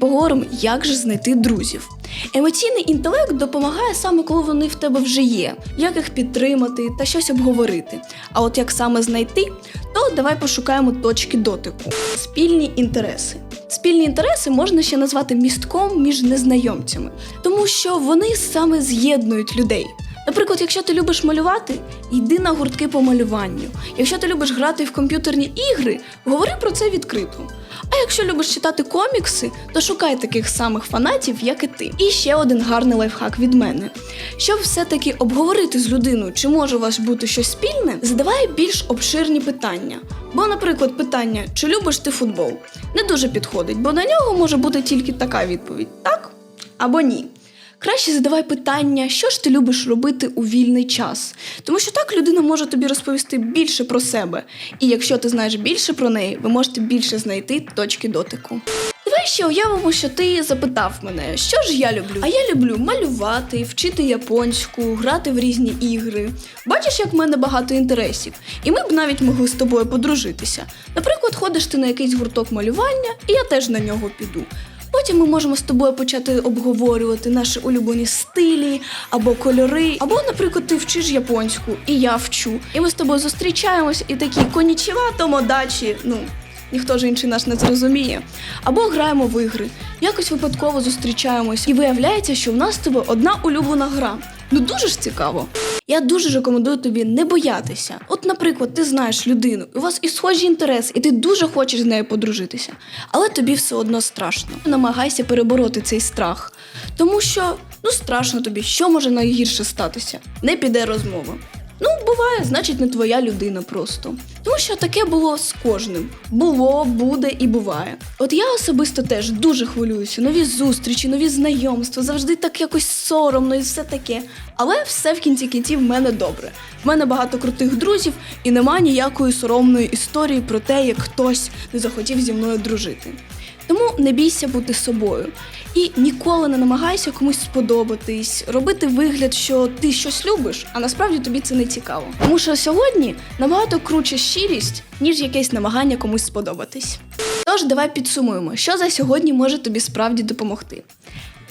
поговоримо, як же знайти друзів. Емоційний інтелект допомагає саме коли вони в тебе вже є, як їх підтримати та щось обговорити. А от як саме знайти, то давай пошукаємо точки дотику. Спільні інтереси. Спільні інтереси можна ще назвати містком між незнайомцями, тому що вони саме з'єднують людей. Наприклад, якщо ти любиш малювати, йди на гуртки по малюванню. Якщо ти любиш грати в комп'ютерні ігри, говори про це відкрито. А якщо любиш читати комікси, то шукай таких самих фанатів, як і ти. І ще один гарний лайфхак від мене. Щоб все-таки обговорити з людиною, чи може у вас бути щось спільне, задавай більш обширні питання. Бо, наприклад, питання, чи любиш ти футбол, не дуже підходить, бо на нього може бути тільки така відповідь: так або ні. Краще задавай питання, що ж ти любиш робити у вільний час, тому що так людина може тобі розповісти більше про себе. І якщо ти знаєш більше про неї, ви можете більше знайти точки дотику. Давай ще уявимо, що ти запитав мене, що ж я люблю. А я люблю малювати, вчити японську, грати в різні ігри. Бачиш, як в мене багато інтересів, і ми б навіть могли з тобою подружитися. Наприклад, ходиш ти на якийсь гурток малювання, і я теж на нього піду. Потім ми можемо з тобою почати обговорювати наші улюблені стилі або кольори. Або, наприклад, ти вчиш японську, і я вчу. І ми з тобою зустрічаємось і такі конічева, томодачі. Ну, ніхто ж інший нас не зрозуміє. Або граємо в ігри. Якось випадково зустрічаємось, і виявляється, що в нас з тобою одна улюблена гра. Ну дуже ж цікаво. Я дуже рекомендую тобі не боятися. От, наприклад, ти знаєш людину, у вас і схожі інтереси, і ти дуже хочеш з нею подружитися, але тобі все одно страшно. Намагайся перебороти цей страх, тому що ну страшно тобі, що може найгірше статися. Не піде розмова. Буває, значить, не твоя людина просто. Тому що таке було з кожним. Було, буде і буває. От я особисто теж дуже хвилююся. Нові зустрічі, нові знайомства, завжди так якось соромно і все таке. Але все в кінці кінців в мене добре. В мене багато крутих друзів, і нема ніякої соромної історії про те, як хтось не захотів зі мною дружити. Тому не бійся бути собою. І ніколи не намагайся комусь сподобатись, робити вигляд, що ти щось любиш, а насправді тобі це не цікаво. Тому що сьогодні набагато круче щирість, ніж якесь намагання комусь сподобатись. Тож давай підсумуємо, що за сьогодні може тобі справді допомогти.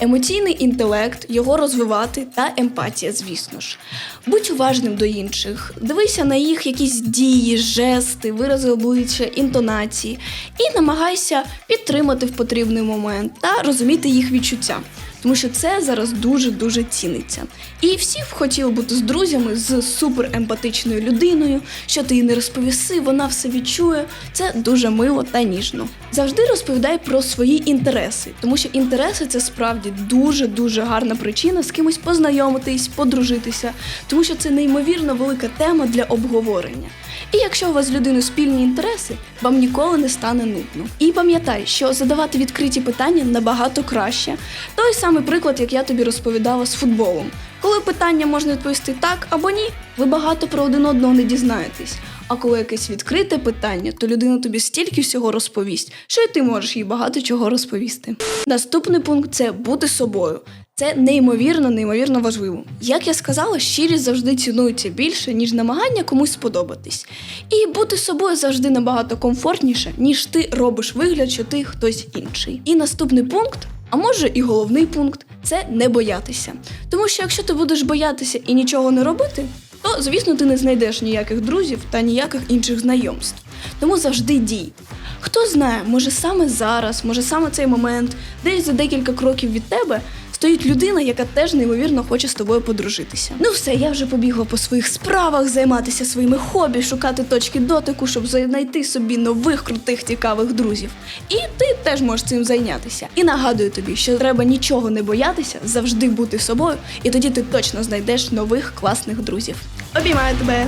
Емоційний інтелект, його розвивати та емпатія, звісно ж. Будь уважним до інших, дивися на їх якісь дії, жести, вирази обличчя, інтонації і намагайся підтримати в потрібний момент та розуміти їх відчуття. Тому що це зараз дуже-дуже ціниться. І всі б хотіли бути з друзями з суперемпатичною людиною, що ти їй не розповіси, вона все відчує. Це дуже мило та ніжно. Завжди розповідай про свої інтереси, тому що інтереси це справді дуже-дуже гарна причина з кимось познайомитись, подружитися, тому що це неймовірно велика тема для обговорення. І якщо у вас з людиною спільні інтереси, вам ніколи не стане нудно. І пам'ятай, що задавати відкриті питання набагато краще. Той самий приклад, як я тобі розповідала з футболом. Коли питання можна відповісти так або ні, ви багато про один одного не дізнаєтесь. А коли якесь відкрите питання, то людина тобі стільки всього розповість, що і ти можеш їй багато чого розповісти. Наступний пункт це бути собою. Це неймовірно, неймовірно важливо. Як я сказала, щирість завжди цінується більше, ніж намагання комусь сподобатись. І бути собою завжди набагато комфортніше, ніж ти робиш вигляд, що ти хтось інший. І наступний пункт, а може і головний пункт, це не боятися. Тому що якщо ти будеш боятися і нічого не робити, то звісно ти не знайдеш ніяких друзів та ніяких інших знайомств. Тому завжди дій. Хто знає, може саме зараз, може саме цей момент, десь за декілька кроків від тебе стоїть людина, яка теж неймовірно хоче з тобою подружитися. Ну все, я вже побігла по своїх справах, займатися своїми хобі, шукати точки дотику, щоб знайти собі нових крутих цікавих друзів. І ти теж можеш цим зайнятися. І нагадую тобі, що треба нічого не боятися, завжди бути собою, і тоді ти точно знайдеш нових класних друзів. Обіймаю тебе!